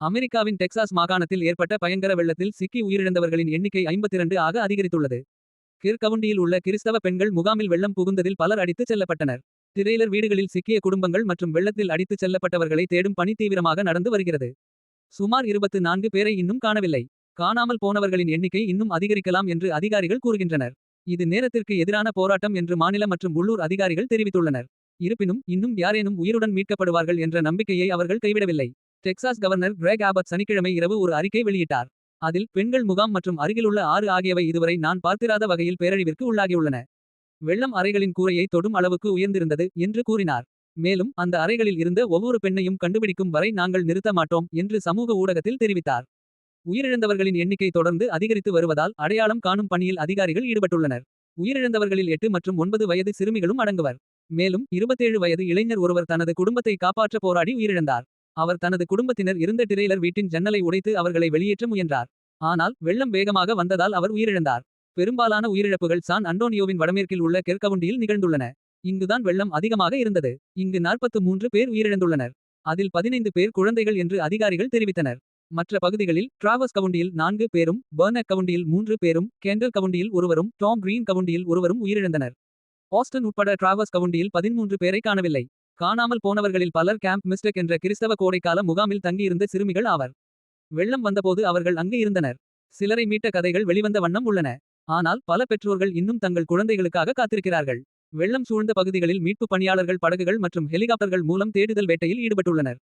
அமெரிக்காவின் டெக்சாஸ் மாகாணத்தில் ஏற்பட்ட பயங்கர வெள்ளத்தில் சிக்கி உயிரிழந்தவர்களின் எண்ணிக்கை 52 ஆக அதிகரித்துள்ளது. கிர்கவுண்டியில் உள்ள கிறிஸ்தவ பெண்கள் முகாமில் வெள்ளம் புகுந்ததில் பலர் அடித்துச் செல்லப்பட்டனர். டிரெய்லர் வீடுகளில் சிக்கிய குடும்பங்கள் மற்றும் வெள்ளத்தில் அடித்துச் செல்லப்பட்டவர்களை தேடும் பணி தீவிரமாக நடந்து வருகிறது. சுமார் 24 பேரை இன்னும் காணவில்லை. காணாமல் போனவர்களின் எண்ணிக்கை இன்னும் அதிகரிக்கலாம் என்று அதிகாரிகள் கூறுகின்றனர். இது நேரத்திற்கு எதிரான போராட்டம் என்று மாநில மற்றும் உள்ளூர் அதிகாரிகள் தெரிவித்துள்ளனர். இருப்பினும் இன்னும் யாரேனும் உயிருடன் மீட்கப்படுவார்கள் என்ற நம்பிக்கையை அவர்கள் கைவிடவில்லை. டெக்சாஸ் கவர்னர் கிரேக் ஆபத் சனிக்கிழமை இரவு ஒரு அறிக்கை வெளியிட்டார். அதில் பெண்கள் முகாம் மற்றும் அருகிலுள்ள ஆறு ஆகியவை இதுவரை நான் பார்த்திராத வகையில் பேரழிவிற்கு உள்ளாகியுள்ளன. வெள்ளம் அறைகளின் கூரையை தொடும் அளவுக்கு உயர்ந்திருந்தது என்று கூறினார். மேலும் அந்த அறைகளில் இருந்த ஒவ்வொரு பெண்ணையும் கண்டுபிடிக்கும் வரை நாங்கள் நிறுத்த மாட்டோம் என்று சமூக ஊடகத்தில் தெரிவித்தார். உயிரிழந்தவர்களின் எண்ணிக்கை தொடர்ந்து அதிகரித்து வருவதால் அடையாளம் காணும் பணியில் அதிகாரிகள் ஈடுபட்டுள்ளனர். உயிரிழந்தவர்களில் எட்டு மற்றும் ஒன்பது வயது சிறுமிகளும் அடங்குவர். மேலும் 27 வயது இளைஞர் ஒருவர் தனது குடும்பத்தை காப்பாற்ற போராடி உயிரிழந்தார். அவர் தனது குடும்பத்தினர் இருந்த டிரெய்லர் வீட்டின் ஜன்னலை உடைத்து அவர்களை வெளியேற்ற முயன்றார். ஆனால் வெள்ளம் வேகமாக வந்ததால் அவர் உயிரிழந்தார். பெரும்பாலான உயிரிழப்புகள் சான் அண்டோனியோவின் வடமேற்கில் உள்ள கெர்கவுண்டியில் நிகழ்ந்துள்ளன. இங்குதான் வெள்ளம் அதிகமாக இருந்தது. இங்கு 43 பேர் உயிரிழந்துள்ளனர். அதில் 15 பேர் குழந்தைகள் என்று அதிகாரிகள் தெரிவித்தனர். மற்ற பகுதிகளில் டிராவஸ் கவுண்டியில் நான்கு பேரும் பர்னக் கவுண்டியில் மூன்று பேரும் கெண்டல் கவுண்டியில் ஒருவரும் டாம் கிரீன் கவுண்டியில் ஒருவரும் உயிரிழந்தனர். ஆஸ்டன் உட்பட டிராவஸ் கவுண்டியில் 13 பேரை காணவில்லை. காணாமல் போனவர்களில் பலர் கேம்ப் மிஸ்டெக் என்ற கிறிஸ்தவ கோடைக்கால முகாமில் தங்கியிருந்த சிறுமிகள் ஆவர். வெள்ளம் வந்தபோது அவர்கள் அங்கு இருந்தனர். சிலரை மீட்ட கதைகள் வெளிவந்த வண்ணம் உள்ளன. ஆனால் பல பெற்றோர்கள் இன்னும் தங்கள் குழந்தைகளுக்காக காத்திருக்கிறார்கள். வெள்ளம் சூழ்ந்த பகுதிகளில் மீட்பு பணியாளர்கள் படகுகள் மற்றும் ஹெலிகாப்டர்கள் மூலம் தேடுதல் வேட்டையில் ஈடுபட்டுள்ளனர்.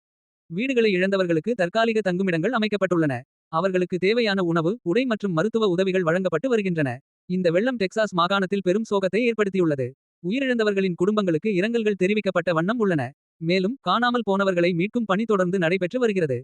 வீடுகளை இழந்தவர்களுக்கு தற்காலிக தங்குமிடங்கள் அமைக்கப்பட்டுள்ளன. அவர்களுக்கு தேவையான உணவு உடை மற்றும் மருத்துவ உதவிகள் வழங்கப்பட்டு வருகின்றன. இந்த வெள்ளம் டெக்சாஸ் மாகாணத்தில் பெரும் சோகத்தை ஏற்படுத்தியுள்ளது. உயிரிழந்தவர்களின் குடும்பங்களுக்கு இரங்கல்கள் தெரிவிக்கப்பட்ட வண்ணம் உள்ளன. மேலும் காணாமல் போனவர்களை மீட்கும் பணி தொடர்ந்து நடைபெற்று வருகிறது.